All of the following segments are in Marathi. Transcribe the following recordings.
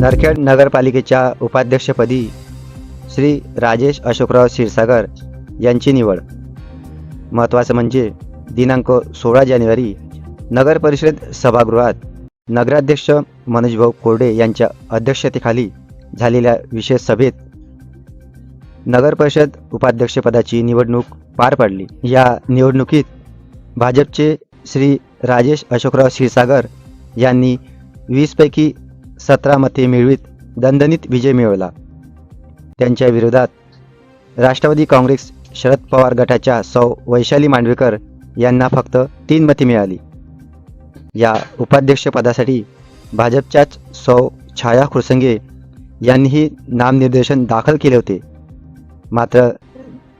नरखेड नगरपालिकेच्या उपाध्यक्षपदी श्री राजेश अशोकराव क्षीरसागर यांची निवड. महत्त्वाचं म्हणजे दिनांक सोळा जानेवारी नगर परिषद सभागृहात नगराध्यक्ष मनोजभाऊ कोरडे यांच्या अध्यक्षतेखाली झालेल्या विशेष सभेत नगर परिषद उपाध्यक्षपदाची निवडणूक पार पडली. या निवडणुकीत भाजपचे श्री राजेश अशोकराव क्षीरसागर यांनी वीसपैकी सतरा मते मिळवीत दणदणीत विजय मिळवला. त्यांच्या विरोधात राष्ट्रवादी काँग्रेस शरद पवार गटाच्या सौ वैशाली मांडवेकर यांना फक्त तीन मते मिळाली. या उपाध्यक्षपदासाठी भाजपच्याच सौ छाया खुरसंगे यांनीही नामनिर्देशन दाखल केले होते. मात्र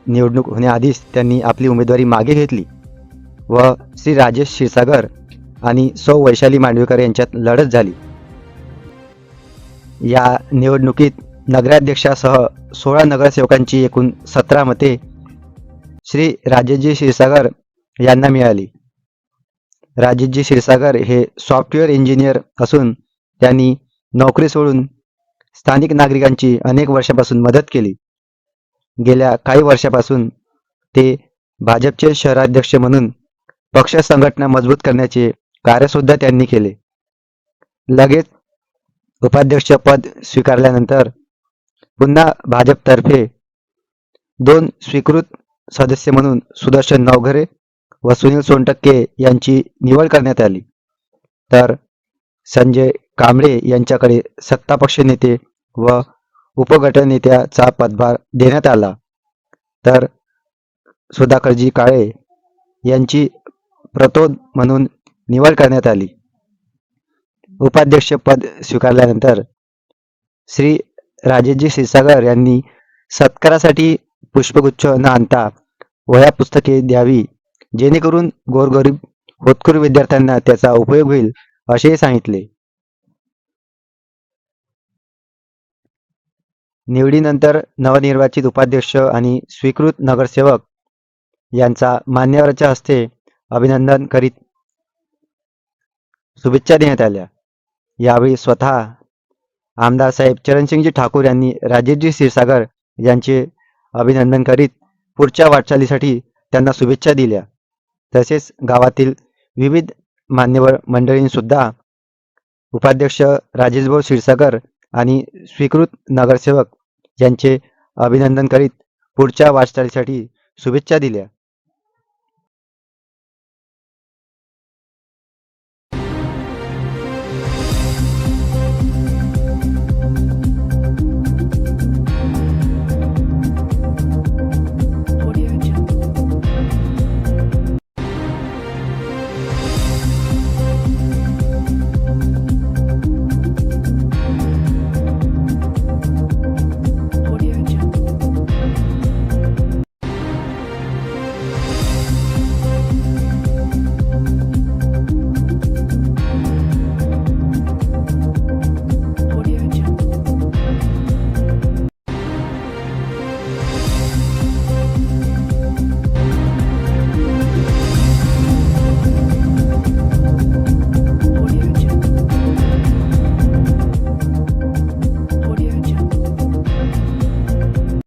निवडणूक होण्याआधीच त्यांनी आपली उमेदवारी मागे घेतली व श्री राजेश क्षीरसागर आणि सौ वैशाली मांडवेकर यांच्यात लढत झाली. या निवडणुकीत नगराध्यक्षासह सोळा नगरसेवकांची एकूण सतरा मते श्री राजेशजी क्षीरसागर यांना मिळाली. राजेशजी क्षीरसागर हे सॉफ्टवेअर इंजिनियर असून त्यांनी नोकरी सोडून स्थानिक नागरिकांची अनेक वर्षापासून मदत केली. गेल्या काही वर्षापासून ते भाजपचे शहराध्यक्ष म्हणून पक्ष संघटना मजबूत करण्याचे कार्यसुद्धा त्यांनी केले. लगेच उपाध्यक्ष पद स्वीकारल्यानंतर पुन्हा भाजपतर्फे दोन स्वीकृत सदस्य म्हणून सुदर्शन नवघरे व सुनील सोनटक्के यांची निवड करण्यात आली. तर संजय कांबळे यांच्याकडे सत्तापक्ष नेते व उपगटनेत्याचा पदभार देण्यात आला. तर सुधाकरजी काळे यांची प्रतोद म्हणून निवड करण्यात आली. उपाध्यक्षपद स्वीकारल्यानंतर श्री राजेशजी क्षीरसागर यांनी सत्कारासाठी पुष्पगुच्छ न आणता वह्या पुस्तके द्यावी जेणेकरून गोरगरीब होतकरू विद्यार्थ्यांना त्याचा उपयोग होईल असेही सांगितले. निवडीनंतर नवनिर्वाचित उपाध्यक्ष आणि स्वीकृत नगरसेवक यांचा मान्यवराच्या हस्ते अभिनंदन करीत शुभेच्छा देण्यात आल्या. यावेळी स्वतः आमदार साहेब चरणसिंगजी ठाकूर यांनी राजेशजी क्षीरसागर यांचे अभिनंदन करीत पुढच्या वाटचालीसाठी त्यांना शुभेच्छा दिल्या. तसेच गावातील विविध मान्यवर मंडळींसुद्धा उपाध्यक्ष राजेशभाऊ क्षीरसागर आणि स्वीकृत नगरसेवक यांचे अभिनंदन करीत पुढच्या वाटचालीसाठी शुभेच्छा दिल्या.